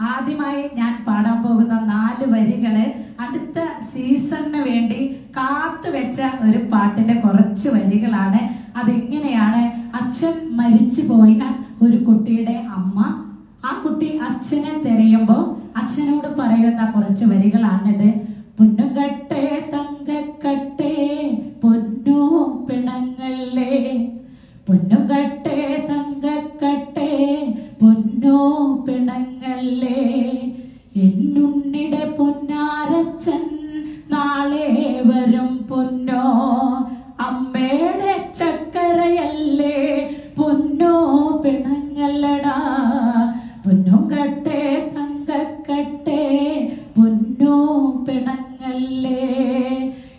ആദ്യമായി ഞാൻ പാടാൻ പോകുന്ന നാല് വരികൾ അടുത്ത സീസണിന് വേണ്ടി കാത്തു വെച്ച ഒരു പാട്ടിന്റെ കുറച്ച് വരികളാണ്. അതിങ്ങനെയാണ്? അച്ഛൻ മരിച്ചു പോയ ഒരു കുട്ടിയുടെ അമ്മ. ആ കുട്ടി അച്ഛനെ തിരയുമ്പോ അച്ഛനോട് പറയുന്ന കുറച്ച് വരികളാണിത്. പൊന്നുകട്ടെ പൊന്നും കട്ടെ തങ്കക്കട്ടെ പൊന്നോ പിണങ്ങല്ലേ?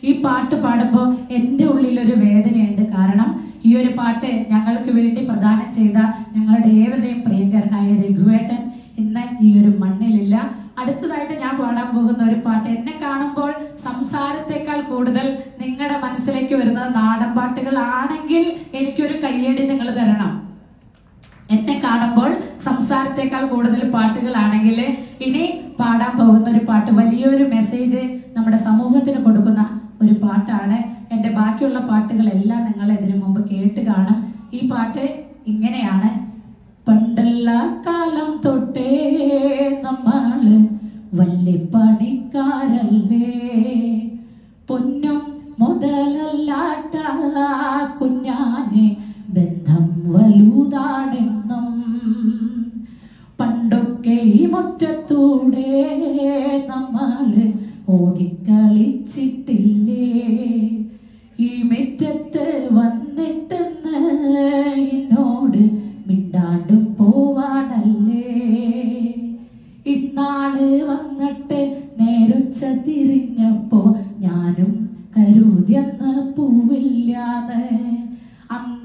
ഈ പാട്ട് പാടുമ്പോൾ എന്റെ ഉള്ളിലൊരു വേദനയുണ്ട്. കാരണം ഈ ഒരു പാട്ട് ഞങ്ങൾക്ക് വേണ്ടി പ്രദാനം ചെയ്ത ഞങ്ങളുടെ ഏവരുടെയും പ്രിയങ്കരനായ രഘുവേട്ടൻ ഇന്ന് ഈ ഒരു മണ്ണിലില്ല. അടുത്തതായിട്ട് ഞാൻ പാടാൻ പോകുന്ന ഒരു പാട്ട് എന്നെ കാണുമ്പോൾ സംസാരത്തെക്കാൾ കൂടുതൽ നിങ്ങളുടെ മനസ്സിലേക്ക് വരുന്നത് നാടൻ പാട്ടുകളാണെങ്കിൽ എനിക്കൊരു കയ്യടി നിങ്ങൾ തരണം. എന്നെ കാണുമ്പോൾ സംസാരത്തെക്കാൾ കൂടുതൽ പാട്ടുകളാണെങ്കിൽ ഇനി പാടാൻ പോകുന്ന ഒരു പാട്ട് വലിയൊരു മെസ്സേജ് നമ്മുടെ സമൂഹത്തിന് കൊടുക്കുന്ന ഒരു പാട്ടാണ്. എന്റെ ബാക്കിയുള്ള പാട്ടുകളെല്ലാം നിങ്ങൾ ഇതിനു മുമ്പ് കേട്ട് കാണും. ഈ പാട്ട് ഇങ്ങനെയാണ്. പണ്ടുള്ള കാലം തൊട്ടേ നമ്മൾ വല്യപ്പണിക്കാരല്ലേ? പൊന്നും മുറ്റത്തൂടെ നമ്മൾ ഓടിക്കളിച്ചിട്ടില്ലേ? ഈ മുറ്റത്ത് വന്നിട്ടെന്ന് എന്നോട് മിണ്ടാണ്ടും പോവാണല്ലേ? ഇന്നാൾ വന്നിട്ട് നേരുച്ച തിരിഞ്ഞപ്പോ ഞാനും കരുതിയെന്ന് പൂവില്ലാതെ അന്നത്തോരന്തി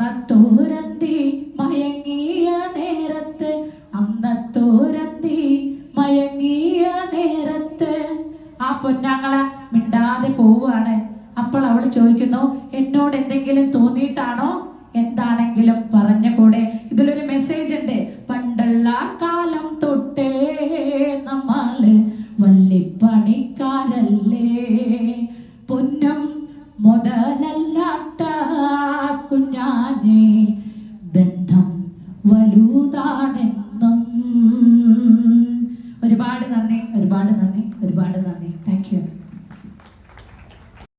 പൊന്നാങ്ങള മിണ്ടാതെ പോവുകയാണ്. അപ്പോൾ അവൾ ചോദിക്കുന്നു എന്നോട് എന്തെങ്കിലും തോന്നിയിട്ടാണോ? എന്താണെങ്കിലും പറഞ്ഞുകൂടെ. ഇതിലൊരു മെസ്സേജ് ഉണ്ട്. പണ്ടുള്ള കാലം തൊട്ടേ നമ്മൾ വല്ലിപ്പണിക്കാരല്ലേ പൊന്നം മുതലല്ലാട്ട കുഞ്ഞാനെ ബന്ധം വലുതാണെന്നും നന്ദി ഒരുപാട് നന്ദി ഒരുപാട് നന്ദി. Thank you